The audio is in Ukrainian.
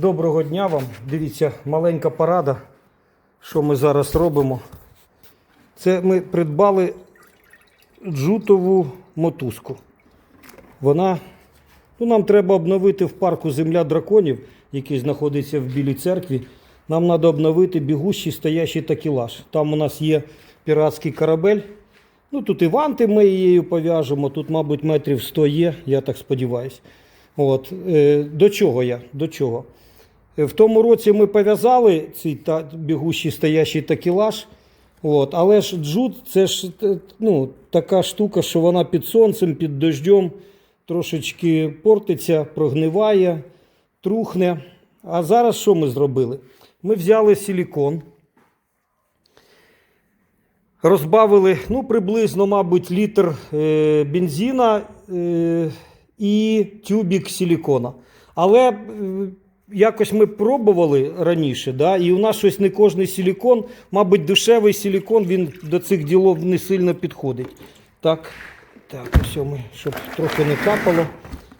Доброго дня вам. Дивіться, маленька порада. Що ми зараз робимо? Це ми придбали джутову мотузку. Вона, ну нам треба обновити в парку Земля драконів, який знаходиться в Білій церкві. Нам треба обновити бігущий стоящий такелаж. Там у нас є піратський корабель. Ну тут і ванти ми її пов'яжемо, тут, мабуть, метрів 100 є, я так сподіваюся. От. Е, до чого я? До чого? В тому році ми пов'язали цей та, бігущий стоящий такелаж. От, але ж джут це ж е, ну, така штука, що вона під сонцем, під дождем трошечки портиться, прогниває, трухне. А зараз що ми зробили? Ми взяли силікон, розбавили ну, приблизно, мабуть, літр е, бензина е, і тюбік силікона. Але е, якось ми пробували раніше, да, і у нас щось не кожний силікон, мабуть, дешевий силікон, він до цих ділов не сильно підходить. Так, так, ось ми, щоб трохи не капало.